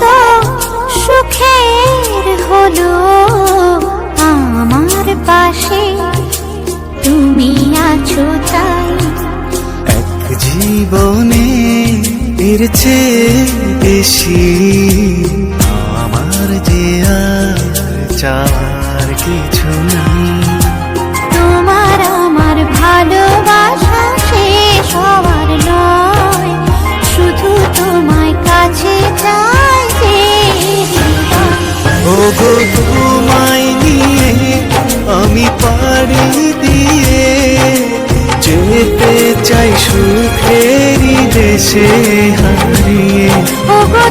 তো সুখের হলো আমার পাশে। তুমি আছো তাই। এক জীবনে এর চেয়ে বেশি আমার যে আর চার কিছু নাই। ও গো তোমায় নিয়ে আমি পাড়ি দিয়ে যেতে চাই সুখেরি দেশে হারিয়ে। ওগো